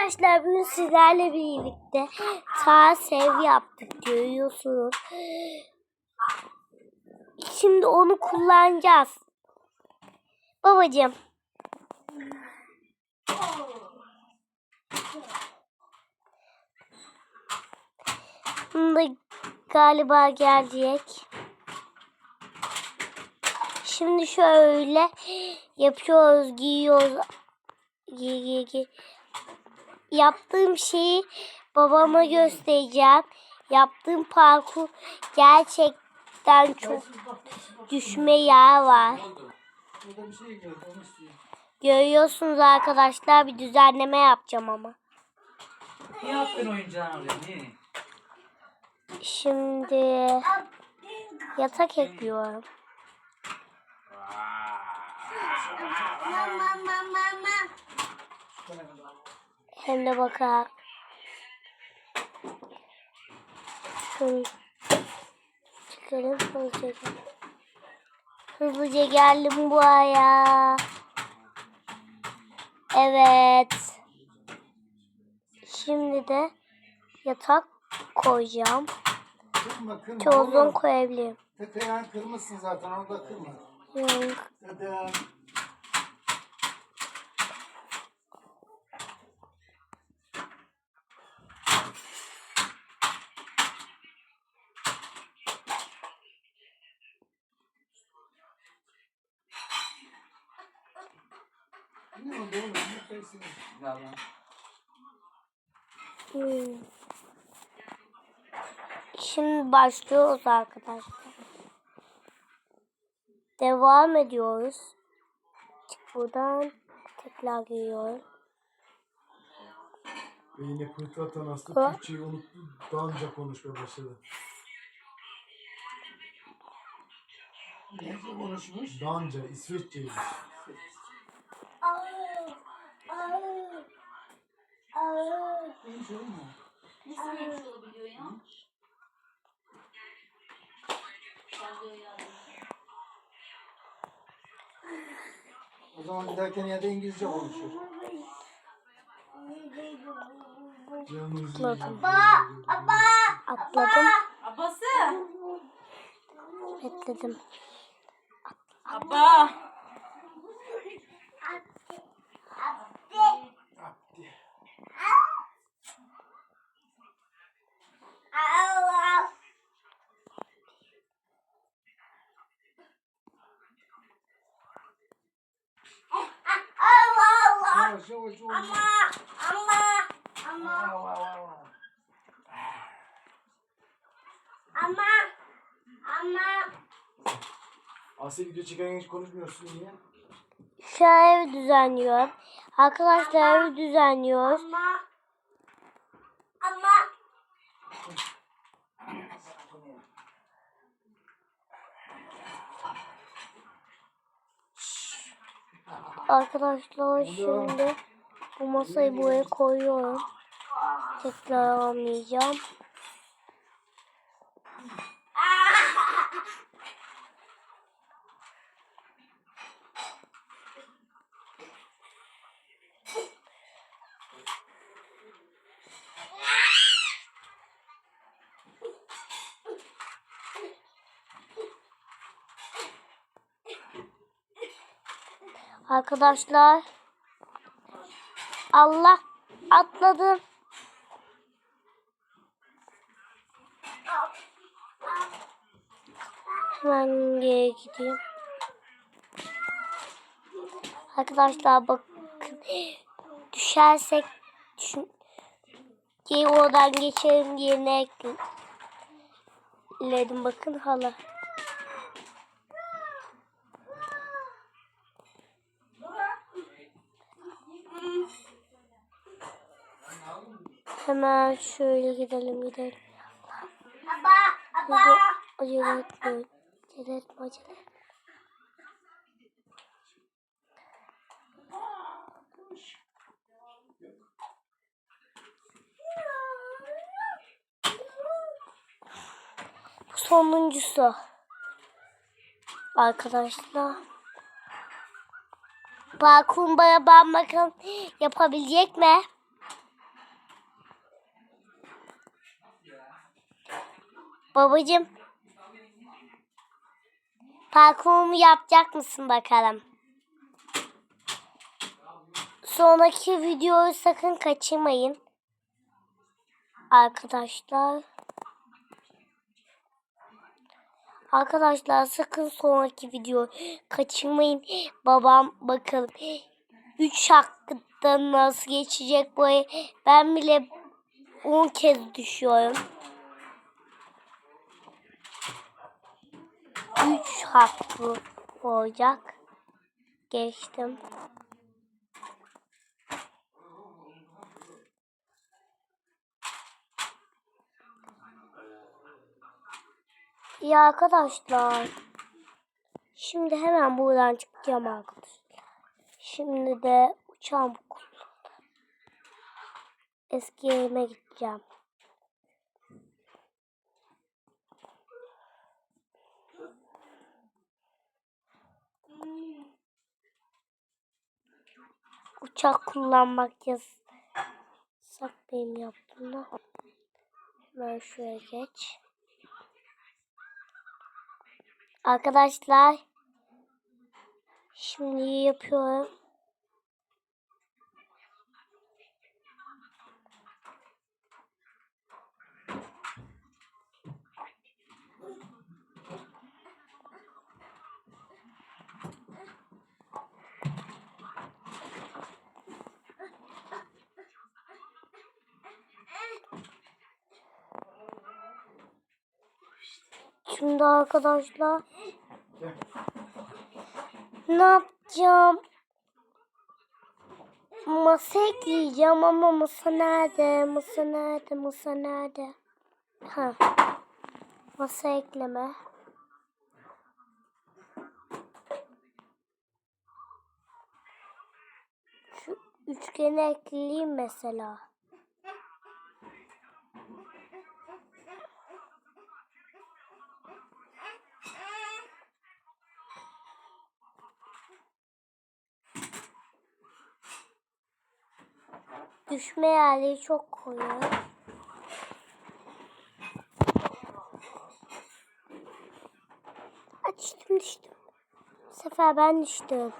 Arkadaşlar bugün sizlerle birlikte sağ sev yaptık görüyorsunuz. Şimdi onu kullanacağız. Babacığım. Şimdi galiba gelecek. Şimdi şöyle yapıyoruz, giyiyoruz. Giy, giy, giy. Yaptığım şeyi babama göstereceğim. Yaptığım parkur gerçekten çok düşme yer var. Burada bir şey gördüm onu istiyorum. Görüyorsunuz arkadaşlar bir düzenleme yapacağım ama. Niye attın oyuncağını oraya? Niye? Şimdi yatak ekliyorum. Hem de bakar. Şunu çıkarım hızlıca. Hızlıca geldim buraya. Evet. Şimdi de yatak koyacağım. Kırma kırma. Çozun oğlum. koyabilirim. Tepeyen kırmışsın zaten onu da kırma. Yok. Tepeyen. Ne oldu oğlum? Hmm. Şimdi başlıyoruz arkadaşlar. Devam ediyoruz. Çık buradan tekrar giriyorum. Ve yine pırtlatan hasta Ha? Türkçeyi unuttu. Danca konuşmaya başladı. Ne konuşmuş? Danca, O? O zaman bir dahaki ya da İngilizce konuşur. Atladım. Atladım. Abbası. Bekledim. Abba. Yavaş yavaş oğlum. Vav, vav, vav, vav. Asya video çeken hiç konuşmuyorsun niye? Şu an evi düzenliyorum. Arkadaşlar evi düzenliyoruz. Arkadaşlar şimdi bu masayı buraya koyuyorum. Tekrar almayacağım. Arkadaşlar Allah atladım. Hemen geri gideyim. Arkadaşlar bakın düşersek düşün diye oradan geçerim yerine ekledim. Bakın hala. Hemen şöyle gidelim gidelim. Hadi acele etmeyin. Acele etme acele. Bu sonuncusu. Arkadaşlar. Parkur ben bakalım yapabilecek mi? Babacım. Parkurumu yapacak mısın bakalım? Sonraki videoyu sakın kaçırmayın. Arkadaşlar. Arkadaşlar sakın sonraki videoyu kaçırmayın. Babam bakalım. 3 hakkında nasıl geçecek bu? Ben bile 10 kez düşüyorum. 3 hakkı olacak. Geçtim. İyi arkadaşlar. Şimdi hemen buradan çıkacağım arkadaşlar. Şimdi de uçağım kullandım. Eski yerime gideceğim. Uçak kullanmak yasak benim yaptığımda. Hemen şuraya geç. Arkadaşlar şimdi yapıyorum. Şimdi arkadaşlar ne yapacağım? Masa ekleyeceğim ama masa nerede? Masa nerede? Masa nerede? Ha. Masa ekleme. Şu üçgeni ekleyeyim mesela. Düşme yerleri çok koyu. Ay düştüm. Bu sefer ben düştüm.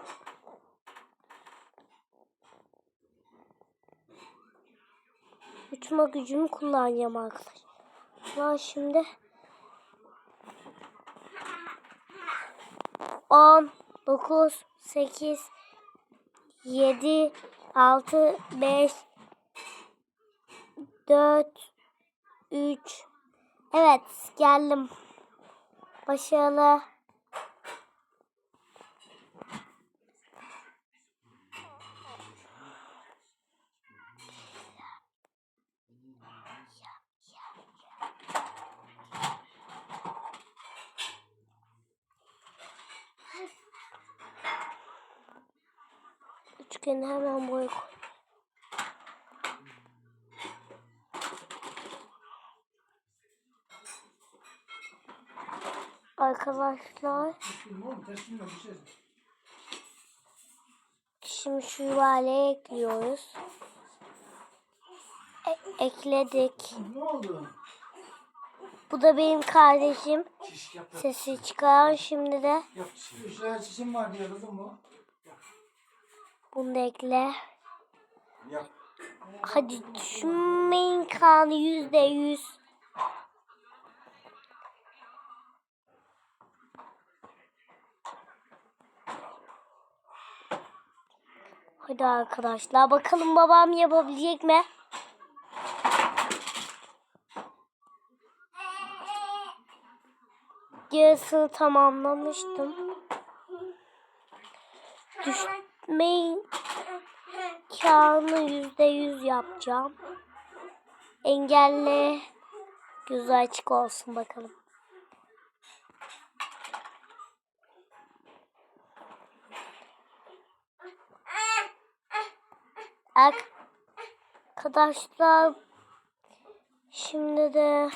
Uçma gücümü kullanacağım arkadaşlar. Ama şimdi 10, 9, 8, 7, 6, 5, 4, 3. Evet geldim. Başarılı. Üçgeni hemen buraya koy. Arkadaşlar şimdi şu yuvarlayı ekliyoruz. E- ekledik. Ne oldu? Bu da benim kardeşim. Şiş yap yap. Sesi çıkaran şimdi de Yap çişim var diyor kızım bu. bunu da ekle. Yap. Hadi düşünmeyin kanı yüzde yüz. Hadi arkadaşlar bakalım babam yapabilecek mi? Yarısını tamamlamıştım. Düşmeyin kağını yüzde yüz yapacağım. Engelle gözü açık olsun bakalım. Arkadaşlar şimdi de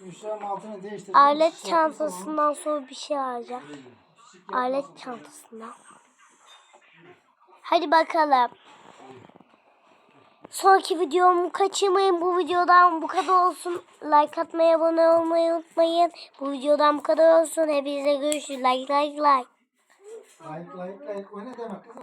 Üçlerin altını değiştirdim. alet çantasından sonra bir şey alacağım. Alet çantasından. Hadi bakalım. Sonraki videomu kaçırmayın. Bu videodan bu kadar olsun. Like atmayı, abone olmayı unutmayın. Bu videodan bu kadar olsun. Hepinize görüşürüz. Like like like. Like like like. O ne demek?